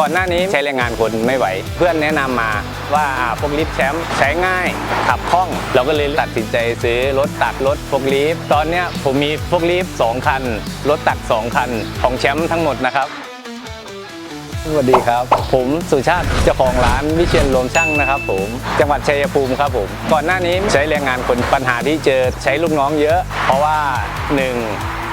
ก่อนหน้านี้ใช้แรงงานคนไม่ไหว เพื่อนแนะนำมาว่าพวกลิฟต์แชมป์ใช้ง่ายขับคล่อง เราก็เลยตัดสินใจซื้อรถตักรถพวกลิฟต์ตอนนี้ผมมีพวกลิฟต์สองคัน รถตักสองคัน ของแชมป์ทั้งหมดนะครับสวัสดีครับ ผมสุชาติเจ้าของร้านวิเชียนรวมช่างนะครับ ผมจังหวัดชัยภูมิครับผม ก่อนหน้านี้ใช้แรงงานคนปัญหาที่เจอใช้ลูกน้องเยอะ เพราะว่าหนึ่ง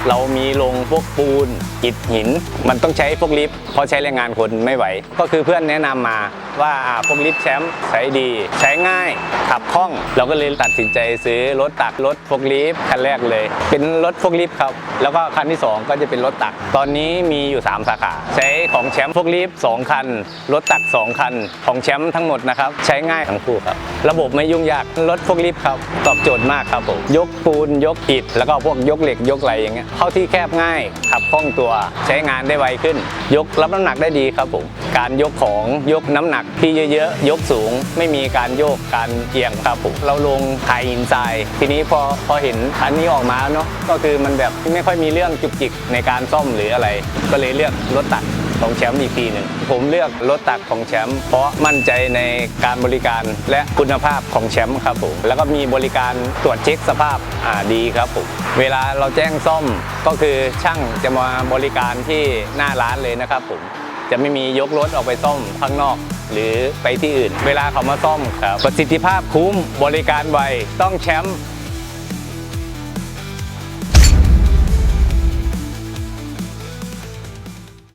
เรามีลงพวกปูนอิฐหิน มันต้องใช้พวกลิฟต์เพราะใช้แรงงานคนไม่ไหว ก็คือเพื่อนแนะนำมาว่าพวกลิฟต์แชมป์ใช้ดี ใช้ง่ายขับคล่อง เราก็เลยตัดสินใจซื้อรถตักรถพวกลิฟต์คันแรกเลย เป็นรถพวกลิฟต์ครับ แล้วก็คันที่สองก็จะเป็นรถตัก ตอนนี้มีอยู่ 3 สาขา ใช้ของแชมป์พวกลิฟต์2คัน รถตัก 2 คัน ของแชมป์ทั้งหมดนะครับ ใช้ง่ายทั้งคู่ครับ ระบบไม่ยุ่งยากรถพวกลิฟต์ครับตอบโจทย์มากครับผมยกปูนยกอิฐแล้วก็พวกยกเหล็กยกอะไรอย่างเงี้ยเข้าที่แคบง่ายขับคล่องตัว ใช้งานได้ไวขึ้น ยกรับน้ำหนักได้ดีครับผมการยกของยกน้ำหนักที่เยอะๆ ยกสูง ไม่มีการโยกการเอียงครับผมเราลงไฮอินไซด์ทีนี้พอพอเห็นอันนี้ออกมาเนาะก็คือมันแบบไม่ค่อยมีเรื่องจุกจิกในการซ่อมหรืออะไร ก็เลยเลือกรถตักของแชมป์อีกทีหนึ่งผมเลือกรถตักของแชมป์เพราะมั่นใจในการบริการและคุณภาพของแชมป์ครับผมแล้วก็มีบริการตรวจเช็คสภาพอ่าดีครับผมเวลาเราแจ้งซ่อมก็คือช่างจะมาบริการที่หน้าร้านเลยนะครับผมจะไม่มียกรถออกไปซ่อมข้างนอก หรือไปที่อื่น เวลาเขามาซ่อมครับประสิทธิภาพคุ้มบริการไวต้องแชมป์